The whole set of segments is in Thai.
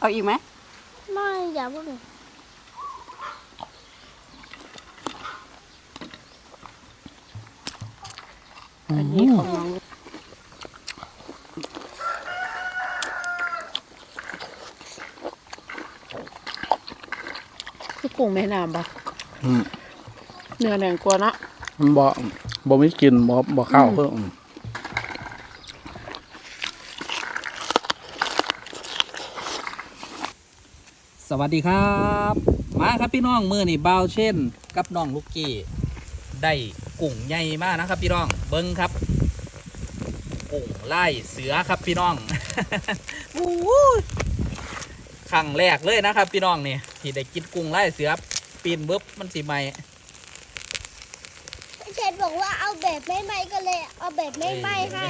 เอาอีกไหมไม่อย่าเพิ่งอันนี้ของน้องลูกคือกุ้งแม่น้ำปะอืมเนื้อแน่นกว่าเนอะมันบ่บ่มีกลินบ่บ่เข้าวเพิ่ม สวัสดีครับ มาครับพี่น้องมือนี่เบาเช่น กับน้องลูกกี้ได้กุ้งใหญ่มากนะครับ พี่น้องเบิ้งครับกุ้งไล่เสือครับพี่น้องโอ้โหครั้งแรกเลยนะครับ พี่น้องนี่ที่ได้กินกุ้งไล่เสือปีนเบิบมันสีใหม่เชนบอกว่าเอาแบบไม่ไหมก็เลย เอาแบบไม่ไหมให้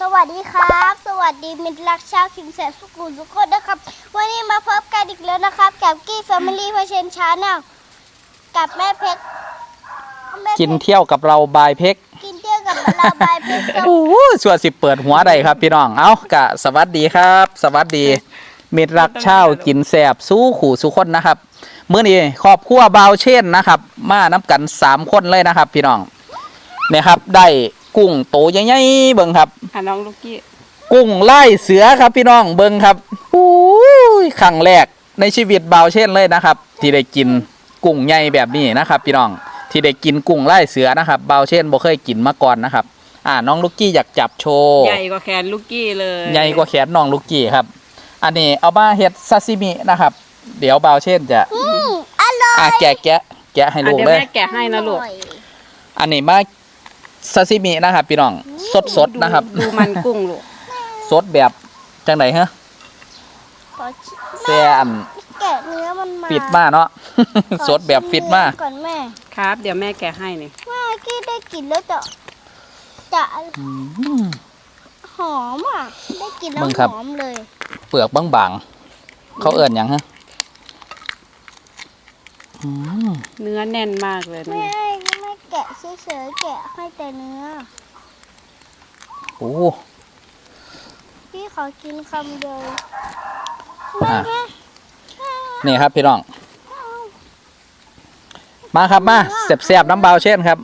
สวัสดีครับ สวัสดีมิตรรักชาวคิมแสนสุกุลทุกคนนะครับ วันนี้มาพบกันอีกแล้วนะครับกับกี้แฟมิลี่พเชนชาแนลกับแม่เพชรแม่เพชรกินเที่ยวกับเราบายเพ็กกินเที่ยวกับเราบายเพชรครับโอ้โหสวดสิเปิดหัวได้ครับ พี่น้อง เอากะสวัสดีครับ สวัสดีมิตรรักเช่าวกินแสบสู้ขู่สู้คนนะครับเมื่อนี้ครอบครัวบาวเช่นนะครับ มาน้กันสามคนเลยนะครับ พี่น้องเนี่ยครับได้ กุ้งโตใหญ่ๆเบิ่งครับ อะน้องลูกกี้กุ้งไล่เสือครับพี่น้องเบิ่งครับอู้ยครั้งแรกในชีวิตบาวเช่นเลยนะครับ ที่ได้กินกุ้งใหญ่แบบนี้นะครับ พี่น้องที่ได้กินกุ้งไล่เสือนะครับบาวเช่นบ่เคยกินมาก่อนนะครับ อ่าน้องลูกกี้อยากจับโชว์ใหญ่กว่าแขนลูกกี้เลยใหญ่กว่าแขนน้องลูกกี้ครับ อันนี้เอามาเฮ็ดซาซิมินะครับ เดี๋ยวบาวเช่นจะอืมอร่อยอะแกะแกะแกะให้อะลูกเดี๋ยวเลย แม่แกะให้นะลูกอร่อยอันนี้มา ซาซิมินะครับพี่น้องสดสดๆนะครับ ดูมันกุ้งลูกสดแบบจังไหนฮะขอชิแซ่อันแกะเนื้อมันมาฟิตมาเนาะ ขอสดแบบฟิตมาชิเนื้อก่อนแม่ครับ เดี๋ยวแม่แกะให้นี่แม่กี้ได้กลิ่นแล้วจะจะหอมอะ ได้กลิ่นแล้วมึงครับ หอมเลย เปลือกบางๆเขาเอิ่นหยังฮะอืม เนื้อแน่นมากเลยไม่นี่ให้ไม่แกะเฉยๆแกะให้แต่เนื้อ โอ้พี่ขอกินคำเดียวอะแม่นี่ครับพี่น้อง มาครับมาเสียบเสียบๆน้ำเบาเช่นครับ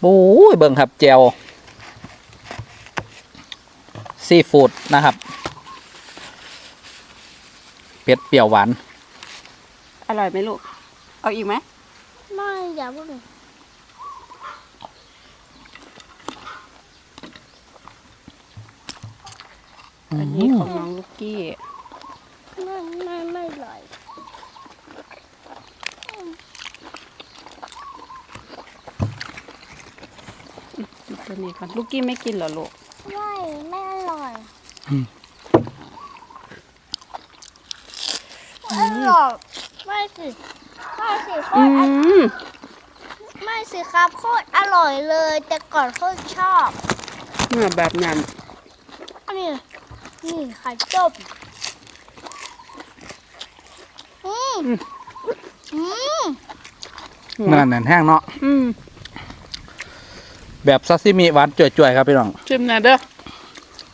โอ้ยเบิ่งครับเจลซีฟู้ดนะครับเผ็ดเปรี้ยวหวาน อร่อยไหมลูก เอาอีกไหม ไม่อย่าเพิ่งอันนี้ของน้องลูกกี้ ไม่ไม่ไม่อร่อยตัวนี้ก่อนลูกกี้ไม่กินเหรอลูก ไม่ไม่อร่อยอร่อยไม่ สิไม่สิโคอืตรอมไม่สิครับโคตรอร่อยเลย แต่ก่อนโคตรชอบเนื้อแบบนั้นนี่นี่ไข่ต้มอืมอืมนั่นนั่นแห้งเนาะอืมแบบซาซิมิหวานจ่วยๆครับพี่น้องชิมหน่อยเด้อ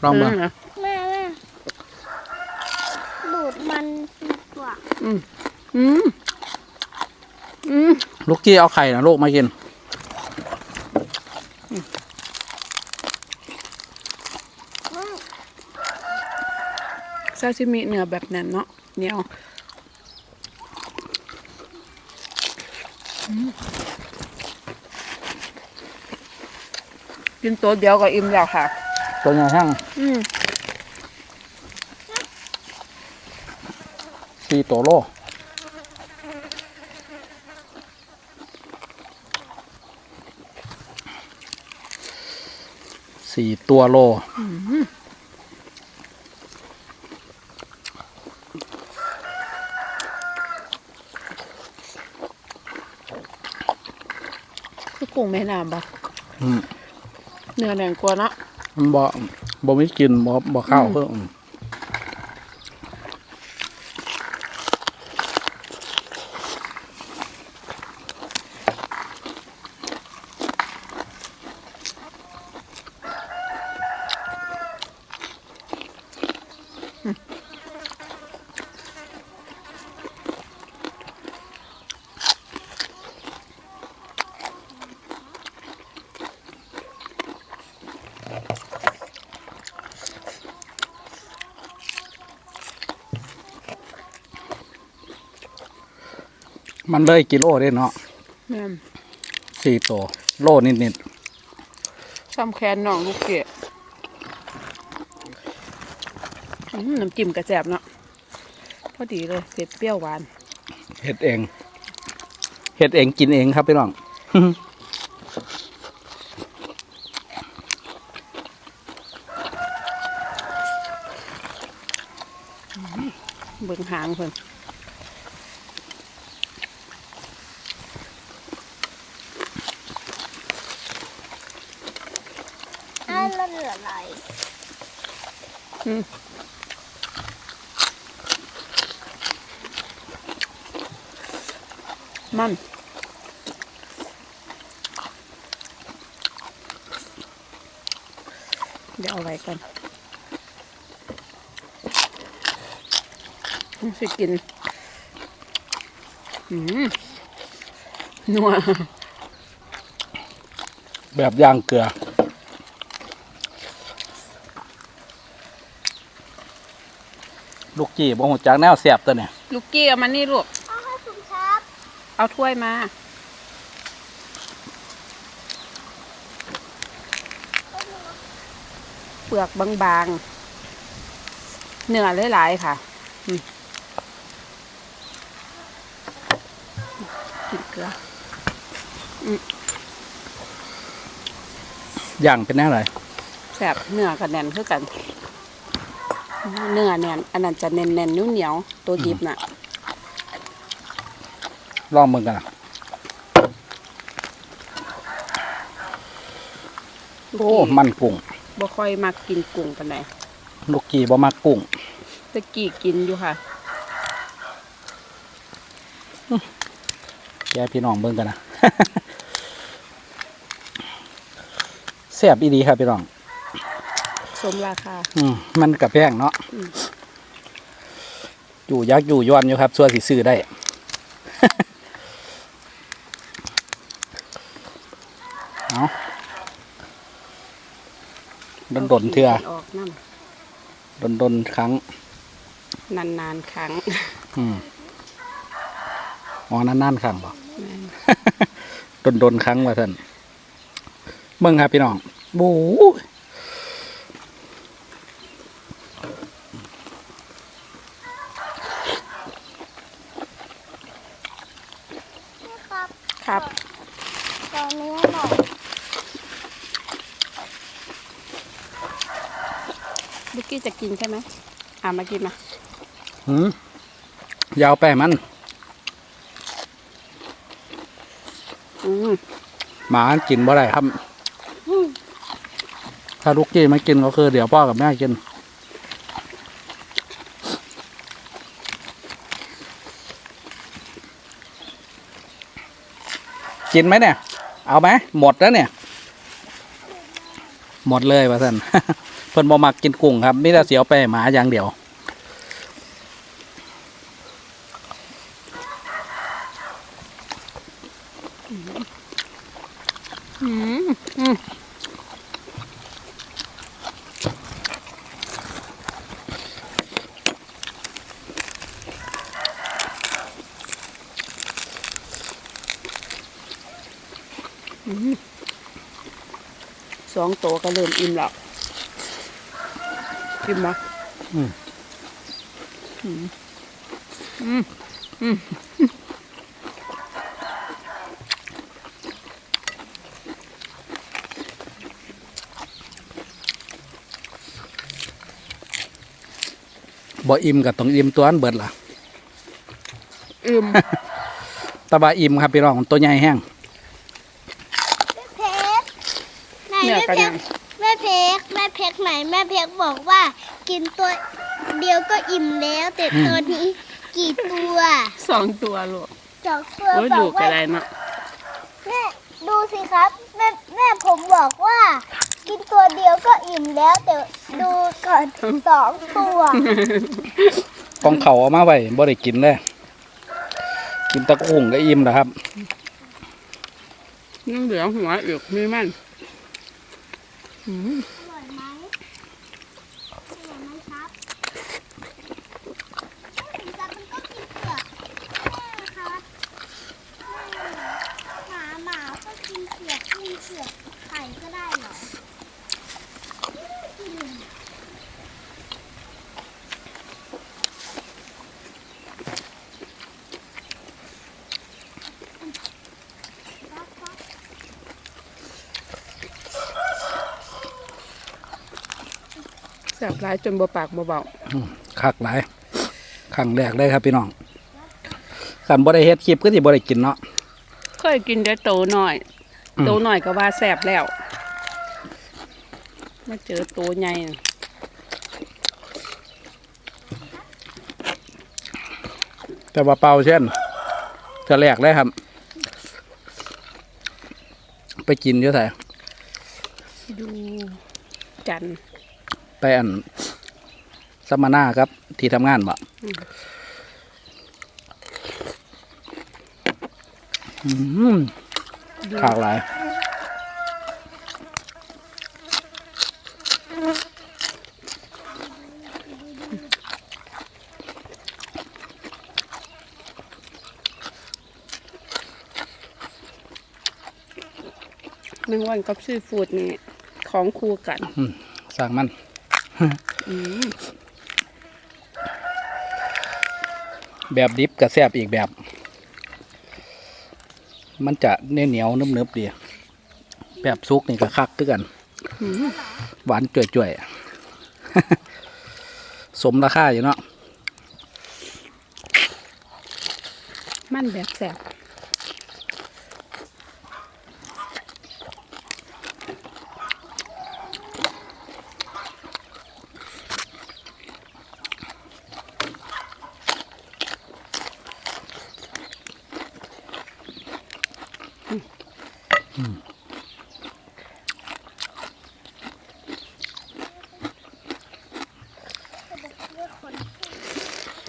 ลองเบิ่งนะแม่แม่ดูดมันดีกว่าอืม อืมอืมลูกกี้เอาไข่นะลูกมากินซาซิมิเนื้อแบบนั้นเนาะเหนียวอืมกินตัวเดียวก็อิ่มแล้วค่ะ ตัวใหญ่แห้งอืมสี่ตัวโล สี่ตัวโลคือกุ้งแม่น้ำปะอืมเนื้อแน่นกว่าเนาะมันบ่บ่ไม่กินบ่บ่เข้าวเพิ่ม มันเลยกิโลได้เนาะแม่นสี่ตัวโลนิดซ้ำแคนน้องลูกเกดอื้อน้ำจิ้มกระแจบเนาะพอดีเลยเผ็ดเปรี้ยวหวาน ๆเฮ็ดเองเฮ็ดเองกินเองครับพี่น้อง เบิ่งหางเพิ่น อ้าวแล้วเหลืออะไรมัน เดี๋ยวเอาไว้กันสิกิน อืมนัว แบบย่างเกลือ ลูกจีบ่หูจักแนวเสียบตัวเนี่ยลูกกี้เอามานี่ลูกเอาให้ถุงครับเอาถ้วยมา เปลือกบางๆ เนื้อหลายๆค่ะอืมกินเกลือ ย่างเป็นแนวอะไรแสบเนื้อกับแน่นคือกัน เนื้อแน่นอันนั้นจะแน่นๆนิ้วเหนียวๆตัวดิบน่ะลองมึงกันนะโอ้มันกุ้งบ่ค่อยมักกินกุ้งปานใดลูกจีบ่มักกุ้งตะกี้กินอยู่ค่ะแกพี่น้องเบิ่งกันนะ แซ่บอีดีครับพี่น้อง สมราคา อืมมันกับแพงเนาะอืม อยู่ยักษ์อยู่ย้อนอยู่ครับส่วนสิซื้อได้ เอาดนดนๆเถื่อออกน้ดนดนๆครั้งำนานๆครั้งอืมอ๋อนั่นนั่นครั้งบ่แม่นดนดนๆครั้งว่าท่านเบิ่งครับพี่น้องบู๊นี่ครับ ครับ ตอนนี้หน่อย ลูกกี้จะกินใช่ไหมอ่ามากินมาหืมยาวไปมัน อืมหมากินบ่ได้ครับถ้าลูกกี้ไม่กินก็คือเดี๋ยวพ่อกับแม่กิน กินไหมเนี่ย เอาไหมหมดแล้วเนี่ย หมดเลยว่าท่าน เพิ่นบ่มักกินกุ้งครับมีแต่เสียวไปหมาอย่างเดียว อืมอืมอืมสองตัวก็เริ่มอิ่มแล้ว อิ่มไหมอืมอืมอืมอืมบ่อิ่มกับต้องอิ่มตัวอันเบิดล่ะ อิ่มแตะบาอิ่มครับพี่น้องตัวใหญ่แห้งพี่เพชรไหนนื้อแม่กระเพแนกนแม่เพกแม่เพกไหนแม่เพกบอกว่า กินตัวเดียวก็อิ่มแล้ว แต่ตัวนี้กี่ตัวสองตัวลูกสองตัวโอ้ยบดูอกกระว่าไรเนาะแม่ดูสิครับ แม่แม่ผมบอกว่า กินตัวเดียวก็อิ่มแล้วแต่ดูก่อนสองตัวกองเขาเอามาไว้บ่ได้กินเลยกินตะกุ้งก็อิ่มแล้วครับ ยังเหลือหัวอีกมีมันอืมอร่อยไหมอร่อยไหมครับถึงจะมันก็กินเปลือกแม่ครับแม่หมาหมาก็กินเปลือกกินเปลือกไข่ก็ได้เหรอ แสบร้ายจนบ่ปากบ่เบาคักหลายครั้งแรกเลยครับพี่น้องขันบ่ได้เฮ็ดคลิปก็สิบ่ได้กินเนาะเคยกินแต่โตหน่อยอืมโตหน่อยก็ว่าแสบแล้วมาเจอโตใหญ่น่ะแต่ว่าเป่าเช่นเธอแรกเลยครับ ไปกินเยอะไสดูจันทร์ ไปอันสัมมนาครับ ที่ทำงานบ่อืมขากหลายแมงวันกับซีฟู้ดนี่ของคู่กันสร้างมันอืม แบบดิบกับแซบอีกแบบ มันจะเนียวเหนียวๆนึบๆดีแบบซุกนี่ก็คักคือกันอืมหวานจ่วยๆ สมราคาอยู่เนาะ มันแบบแสบ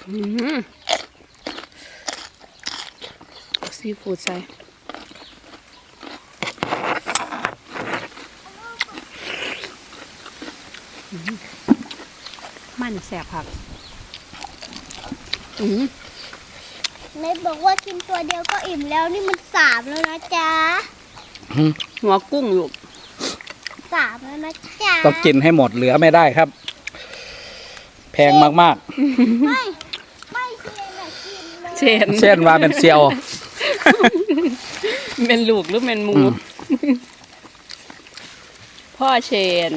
อืม ซีฟู้ดใส่อืมมันแสบผักอืมเนทบอกว่ากินตัวเดียวก็อิ่มแล้วนี่มันสามแล้วนะจ๊ะหัวกุ้งลูกสามแล้วนะจ๊ะต้องกินให้หมดเหลือไม่ได้ครับ แพงมากไม่ ไม่เชนอะกินเลย เชนๆเช่นว่าเป็นเซียว เป็นลูกหรือเป็นหมู อืม พ่อเชน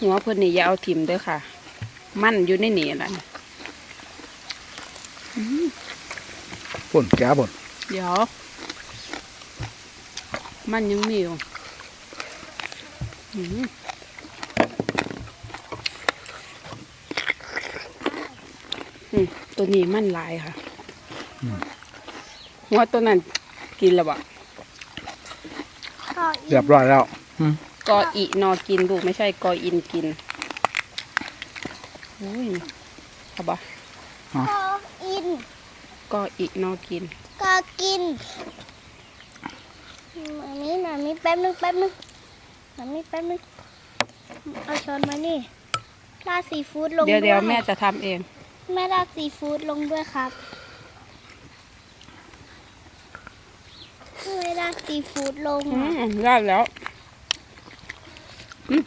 หัวเพิ่นนี่อย่าเอาถิ่มเด้อค่ะ มันอยู่ในนี่แหละปุ่นแก้บนเดี๋ยว มันยังมีอยู่อืมอืมตัวนี้มันหลายค่ะหัวตัวนั้นกินแล้วบ่ก็อิ่เรียมบร้อยแล้วกออีนอกินลูกไม่ใช่กออินกินอุ้ยเอาบ่ก็อินกออีนอกินก็กินอื มอันนี้หน่อยมีแป๊บนึงแป๊บนึงหน่อยมีแป๊บนึงเอาช้อนมานี่ราดซีฟู้ดลงเดี๋ยวเดี๋ยวด้แม่จะทำเอง แม่ราดซีฟู้ดลงด้วยครับแม่ราดซีฟู้ดลงอือะมได้แล้วอืม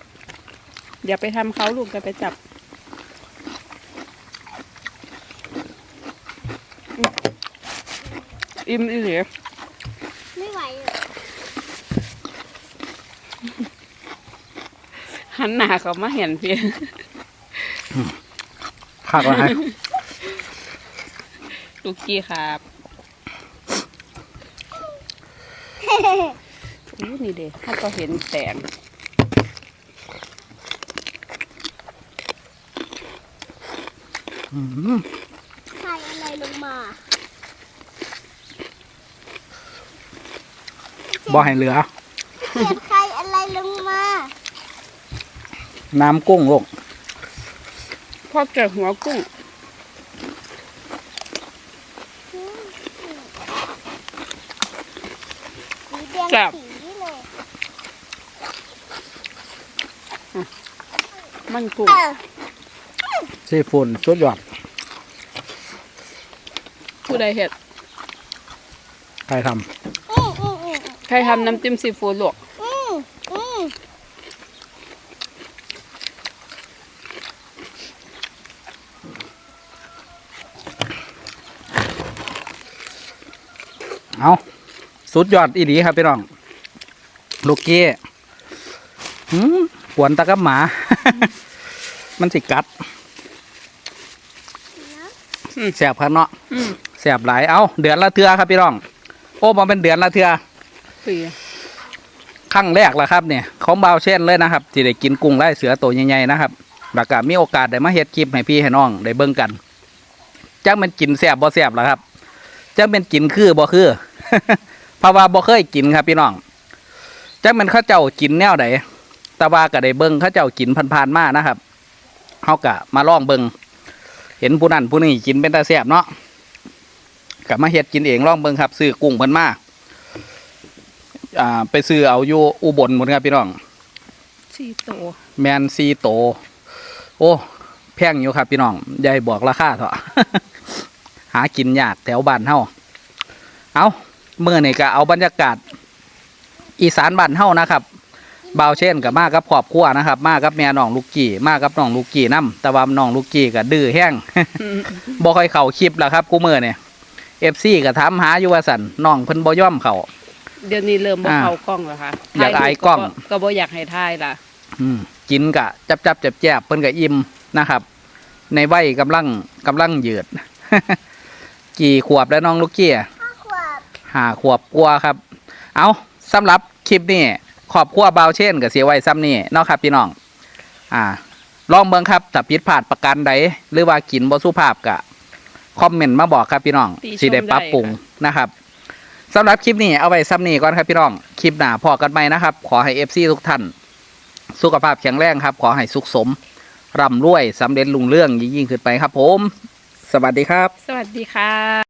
อย่าไปทำเขาลูกจะไปจับอืมอิ่มอีเหลีย ไม่ไหวเลย หันหน้าเขามาเห็นพี่ข้าวอะไรลูกกี้ครับอู้นี่เด้ถ้าก็เห็นแสงใครอะไรลงมาบ่ให้เหลือเสียใครอะไรลงมา น้ำกุ้งลงพ่อเจอหัวกุ้งสีแดงครับสีเลยมันกุ้งเออซีฟู้ดสุดยอดผู้ใดเห็ด ใครทอืมอืมอืมใครทำน้ำจิ้มซีฟู้ดลวก อืมอืมำเอา สุดยอดอีดีครับพี่น้อง ลูกเกี้หืมปวนตะกับหมา มันสิกัดแสบครับเนาะแสบหลาย เอาเดือนละเทือครับพี่น้อง โอ้มาเป็นเดือนละเทือปีครั้งแรกแล้วครับเนี่ยของเบาเช่นเลยนะครับที่ได้กินกุ้งไล่เสือตัวใหญ่ๆนะครับแล้วก็มีโอกาสได้มาเฮ็ดคลิปให้พี่ให้น้องได้เบิ่งกันจังมันกินแสบบ่แสบแล้วครับจังเป็นกินคือบ่คือ เพราะว่าบ่เคยกินครับพี่น้องจังมันเข้าเจ้ากินแนวใดแต่ว่าก็ได้เบิ่งเข้าเจ้ากินผ่านๆมานะครับเฮาก็มาลองเบิ่งเห็นผู้นั้นผู้นี้กินเป็นตาแสบเนาะก็มาเฮ็ดกินเองลองเบิ่งครับซื้อกุ้งเพิ่นมาอ่าไปซื้อเอาอยู่อุบลหมดครับพี่น้องซีโตแมนซีโต โอ้แพงอยู่ครับพี่น้องยายบอกราคาเถอะหากินยากแถวบ้านเฮาเอา เมื่อนี่ก็เอาบรรยากาศ อีสานบ้านเฮานะครับบ่าวเช่นกับมากับครอบครัวนะครับ มากับแม่น้องลูกกี้มากับน้องลูกกี้นํแต่ว่าน้องลูกกี้ก็ดื้อแห้งบ่ค่อยเข้าคลิปแล้วครับกูมือเนี่ยเอฟซีก็ถามหาอยู่ว่าสันน้องเพิ่นบ่ย่อมเข้าเดี๋ยวนี้เริ่มบ่อ่าเข้ากล้องแล้วค่ะอยากอายกล้อง ก็บ่อยากให้ทายล่ะ อืมกินกะ จับจับแจบแจบเพิ่นกะอิ่มนะครับ ในวัยกำลังกำลังยืด กี่ขวบแล้วน้องลูกเกี้ยข้าวขวบ ห้าขวบกลัวาครับ เอาสำหรับคลิปนี้ขอบครัวเบาวเช่นกับเสียไว้ซ้ำนี่เนาะครับพี่น้อง อ่า ลองเบิ่งครับถ้าผิดพลาดประการใดหรือว่ากินบ่สุภาพกะคอมเมนต์มาบอกครับพี่น้องติชมสิได้ปรับปรุงได้ค่ะนะครับสำหรับคลิปนี้เอาไว้ซ้ำนี่ก่อนครับพี่น้อง คลิปหน้าพอกันไหมนะครับ ขอให้เอฟซีทุกท่าน สุขภาพแข็งแรงครับ ขอให้สุขสมร่ำรวยสำเร็จลุงเรื่องยิ่งๆขึ้นไปครับผม สวัสดีครับ สวัสดีค่ะ